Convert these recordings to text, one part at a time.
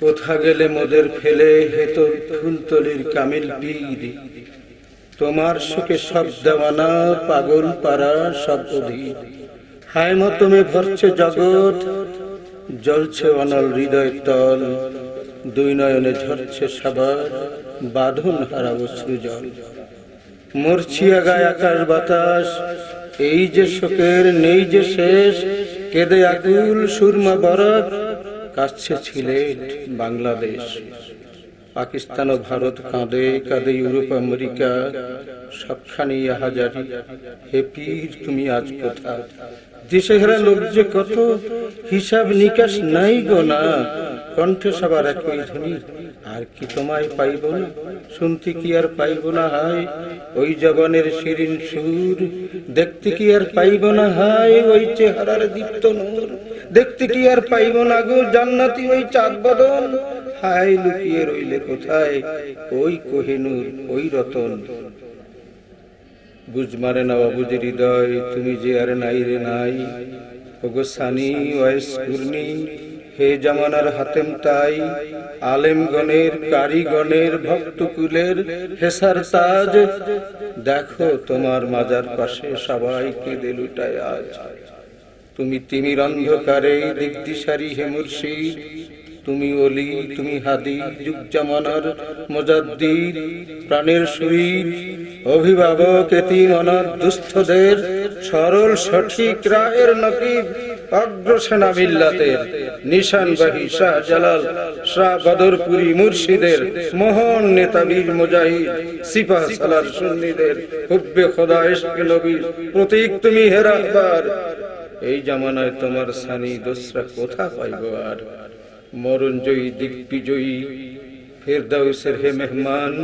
কোথা গেলে মোদের ফেলে হেত ফুলতলির কামিল পীর? তোমার সুখে সব দেওয়ানা পাগল পাড়া সব অধীর। হায় মতমে ভরছে জগৎ, জ্বলছে অনল হৃদয় তল। দুই নয়নে ঝরছে সবার, বাঁধন হারা অশ্রুজল মরছিয়া গায়ে আকাশ বাতাস, এই যে শোকের, নেই যে শেষ। কেঁদে আকুল সুরমা বরফ কাছে সিলেট বাংলাদেশ। পাকিস্তান ও ভারত কাঁদে কাঁদে ইউরোপ, আমেরিকা সবখানি হাজারি। হে পীর, তুমি আজ কোথা দিশেহারা লোক যে কত, হিসাব নিকাশ নাই গো না। কণ্ঠে সবার একই ধ্বনি, আর কি তোমায় পাইব না? শুনতে কি আর পাইব না হায়? ওই জগনের শিরিন সুর, দেখতে কি আর পাইব না হায়? ওই চেহারার দীপ্ত নূর। দেখতে কি আর পাইব না গো? জান্নাতি ওই চাঁদ বদন হায়, লুকিয়ে রইলে কোথায় ওই কোহিনুর, ওই রতন? বুঝমারে না বাবুজি হৃদয়, তুমি যে আর নাই রে নাই। ওগো সানি ওয়েস কুর্নি হে জামানার হাতেম তাই। আলেমগণের, কারিগণের, ভক্তকুলের হেসার তাজ। দেখো তোমার মাজার পাশে সবাই কেঁদে লুটায় আজ। তুমি তিমির অন্ধকারে দিগদিশারি হে মুর্শিদ। তুমি অলি, তুমি হাদি, যুগ জামানার মোজাদ্দিদ, প্রাণের শহীদ অভিভাবক এতিম অনাথ দুস্থদের, সরল সঠিক রায়ের নকিব, অগ্রসেনা মিল্লাতের নিশানবাহী শাহ জালাল শাহ বদরপুরি মুর্শিদের, মহান নেতা বীর মুজাহিদ, সিপাহ সালার সুন্নিদের, হুব্বে খোদা ইশকে নবীর, প্রতীক তুমি হেরাবার এই জামানায় তোমার সানি দোসরা কোথা পাইব আর? মরণ জয়ী দিগ্বিজয়ী ফেরদাউসের হে মেহমান,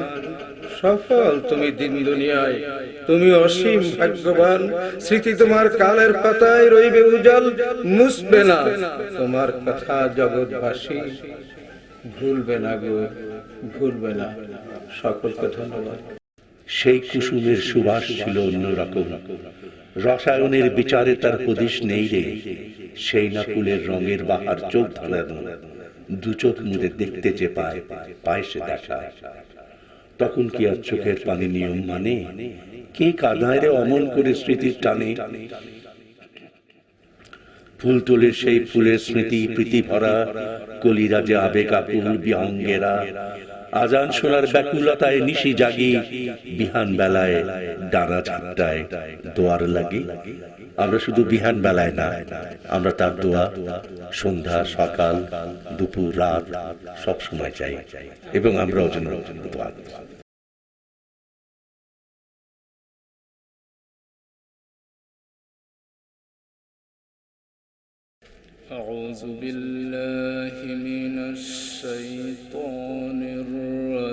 সফল তুমি দিন দুনিয়ায়, তুমি অসীম ভাগ্যবান, স্মৃতি তোমার কালের পাতায় রইবে উজাল মুসবে না তোমার কথা জগৎবাসী, ভুলবে না গো, ভুলবে না। সকলকে ধন্যবাদ। সেই কুসুমের সুবাস ছিল অন্যরকম রসায়নের বিচারে তার হদিশ নেই রে। সেই না ফুলের রঙের বাহার চোখ ধরানো দু চোখ মুড়ে দেখতে যে পায় পায় সে দেখা। তখন কি আর চোখের পানি নিয়ম মানে? কে কাঁদায় রে অমন করে স্মৃতির টানে? ফুল তোলে সেই ফুলের স্মৃতি, প্রীতি ভরা। কলিরাজে আবেগ আকুল বিহঙ্গেরা। আজান শোনার ব্যাকুলতায় নিশি জাগি বিহান বেলায় ডানা ঝাপটায় দোয়ার লাগে আমরা শুধু বিহান বেলায় না আমরা তার দোয়া সন্ধ্যা সকাল দুপুর রাত সব সময় চাই এবং আমরা ওজন দোয়া করি। أعوذ بالله من الشيطان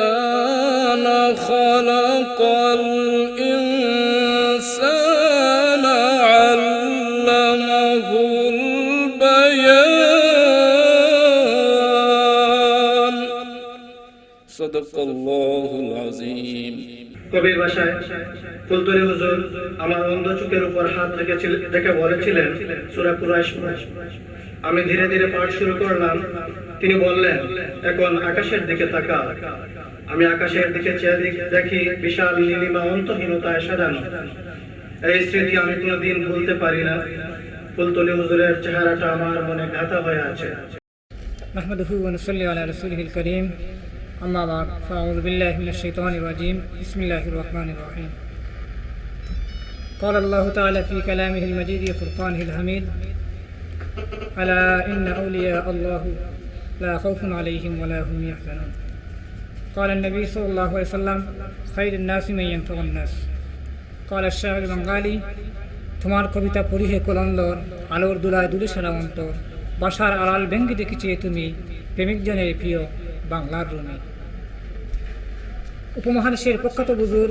القرآن خلق الإنسان علمه البيان صدق الله العظيم কবির ভাষায় ফুলতলি হুজুর আমার অন্ধ চোখের উপর হাত রেখেছিল রেখে বলেছিলেন সূরা কুরাইশ আমি ধীরে ধীরে পাঠ শুরু করলাম তিনি বললেন এখন আকাশের দিকে তাকা আমি আকাশের দিকে চেয়ে দেখ- দেখি বিশাল নীলিমা অন্তহীনতায় সাজানো এই স্মৃতি আমি কোনোদিন ভুলতে পারি না ফুলতলি হুজুরের চেহারাটা আমার মনে গাঁথা হয়ে আছে نحمده ونصلي على رسوله الكريم أما بعد فأعوذ بالله من الشيطان الرجيم بسم الله الرحمن الرحيم قال الله تعالى في كلامه المجيد وفرقانه الحميد ألا إن أولياء الله لا خوف عليهم ولا هم يحزنون قال النبي صلى الله عليه وسلم خير الناس من ينفع الناس قال الشاعر البنغالي তোমার কবিতা পড়িহে কলন্দর আলোর দুলায় দুলে সারা অন্তর বাসার আড়াল ভেঙ্গে দেখেছি তুমি প্রেমিকজনের প্রিয় বাংলার রুমে উপমহাদেশের প্রখ্যাত বুজুর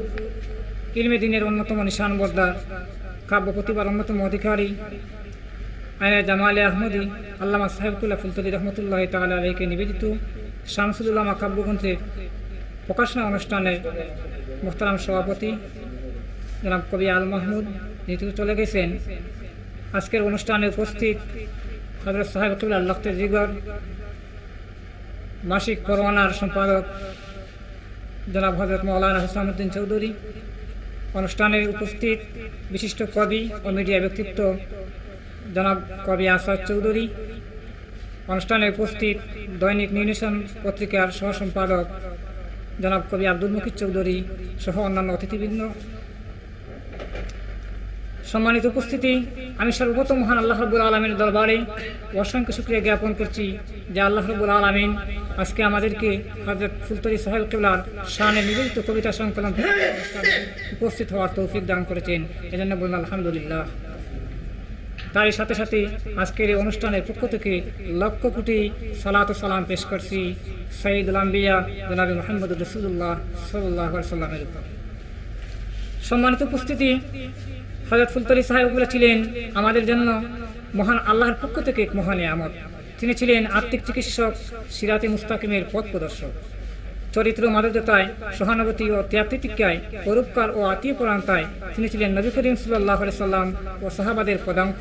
ইলমে দিনের অন্যতম নিশান বর্দার কাব্য প্রতিভার অন্যতম অধিকারী আয়না জামালে আহমদি, আল্লামা সাহেবুল্লাহ ফুলতলি রহমতুল্লাহ তালা আলীকে নিবেদিত শামসুদুল্লামা কাব্যগ্রন্থের প্রকাশনা অনুষ্ঠানে মোহতারাম সভাপতি জনাব কবি আল মাহমুদ যেহেতু চলে গেছেন। আজকের অনুষ্ঠানে উপস্থিত হজরত সাহেব আল্লাহ লখতে জিগর, মাসিক পরওয়ানার সম্পাদক জনাব হজরত মৌলানা হুসামুদ্দিন চৌধুরী, অনুষ্ঠানে উপস্থিত বিশিষ্ট কবি ও মিডিয়া ব্যক্তিত্ব জনাব কবি আসাদ চৌধুরী। অনুষ্ঠানে উপস্থিত দৈনিক নিউনিশন পত্রিকার সহ সম্পাদক জনাব কবি আব্দুল মুকিদ চৌধুরী সহ অন্যান্য অতিথিবৃন্দ। সম্মানিত উপস্থিতি, আমি সর্বপ্রথম মহান আল্লাহ রব্বুল আলমীর দরবারে অসংখ্য শুক্রিয়া জ্ঞাপন করছি যে আল্লাহ রব্বুল আলমিন আজকে আমাদেরকে হজরত ফুলতরি সাহেব কেবলার শানে নিবেদিত কবিতা সংকলন উপস্থিত হওয়ার তৌফিক দান করেছেন। এজন্য বলুন আলহামদুলিল্লাহ। তারই সাথে সাথে আজকের এই অনুষ্ঠানের পক্ষ থেকে লক্ষ কোটি সালাত সালাম পেশ করছি সঈদুল আম্বিয়া জনাবি মোহাম্মদ রসুল্লাহ সাল্লাহ সাল্লামের উপর। সম্মানিত উপস্থিতি হজরত ফুলতলি সাহেবগুলো ছিলেন আমাদের জন্য মহান আল্লাহর পক্ষ থেকে এক মহান আমদ তিনি ছিলেন আত্মিক চিকিৎসক, সিরাতে মুস্তাকিমের পথ প্রদর্শক। চরিত্র মাদকতায় সহানুভূতি ও ত্যাগতিটিকায় পরোপকার ও আত্মীয় পরান্তায় তিনি ছিলেন নবী করিম সাল্লাহ সাল্লাম ও সাহাবাদের পদাঙ্ক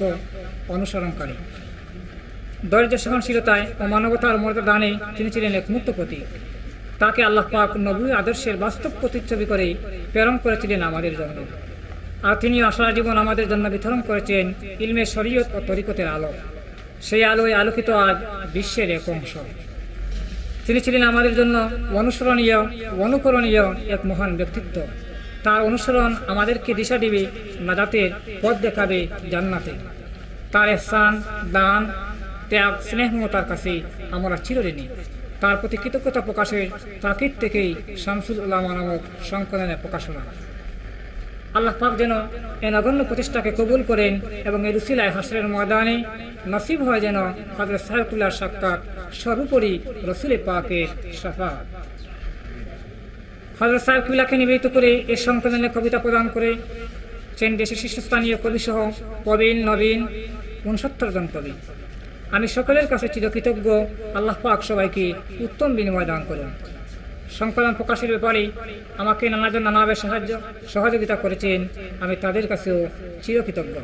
অনুসরণকারী। দরিদ্র সহনশীলতায় ও মানবতার মর্যাদা দানে তিনি ছিলেন এক মুক্ত প্রতীক। তাকে আল্লাহ পাক নবী আদর্শের বাস্তব প্রতিচ্ছবি করে প্রেরণ করেছিলেন আমাদের জন্য। আর তিনি আশা জীবন আমাদের জন্য বিতরণ করেছেন ইলমে শরীয়ত ও তরিকতের আলো। সেই আলোয় আলোকিত আজ বিশ্বের এক অংশ। তিনি ছিলেন আমাদের জন্য অনুসরণীয়, অনুকরণীয় এক মহান ব্যক্তিত্ব। তার অনুসরণ আমাদেরকে দিশা দিবে, নাজাতের পথ দেখাবে জান্নাতে। তার স্থান দান, ত্যাগ স্নেহমতার কাছে আমরা চিরঋণী। তার প্রতি কৃতজ্ঞতা প্রকাশের তাকিদ থেকেই শামসুল উল্লামা নামক সংকলনের প্রকাশনা আল্লাহ পাক যেন এ নগণ্য প্রতিষ্ঠাকে কবুল করেন এবং এর উসিলায় হাসরের ময়দানে নসিব হয় যেন হজরত সাহেবুল্লাহ সাক্ষাৎ সর্বোপরি রসুলে পাকের সাফা হজরত সাহেবুল্লাহকে নিবেদিত করে এ সংকলনে কবিতা প্রদান করে চেন দেশের শীর্ষস্থানীয় কবিসহ প্রবীণ, নবীন, উনসত্তর জন কবি। আমি সকলের কাছে চিরকৃতজ্ঞ। আল্লাহ পাক সবাইকে উত্তম বিনিময় দান করুন। সংকলন প্রকাশের ব্যাপারে আমাকে নানাজন নানাভাবে সাহায্য সহযোগিতা করেছেন। আমি তাদের কাছেও চিরকৃতজ্ঞ।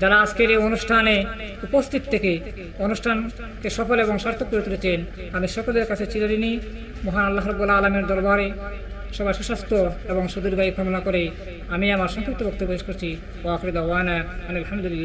যারা আজকের এই অনুষ্ঠানে উপস্থিত থেকে অনুষ্ঠানকে সফল এবং সার্থক করে তুলেছেন, আমি সকলের কাছে চিরদিনই মহান আল্লাহ রব্বুল্লাহ আলমের দরবারে সবাই সুস্বাস্থ্য এবং সুদীর্ঘায়ী কামনা করে আমি আমার সংক্ষিপ্ত বক্তব্য পেশ করছি। ওয়াকরিদ ওয়ানা আলহামদুলিল্লাহ।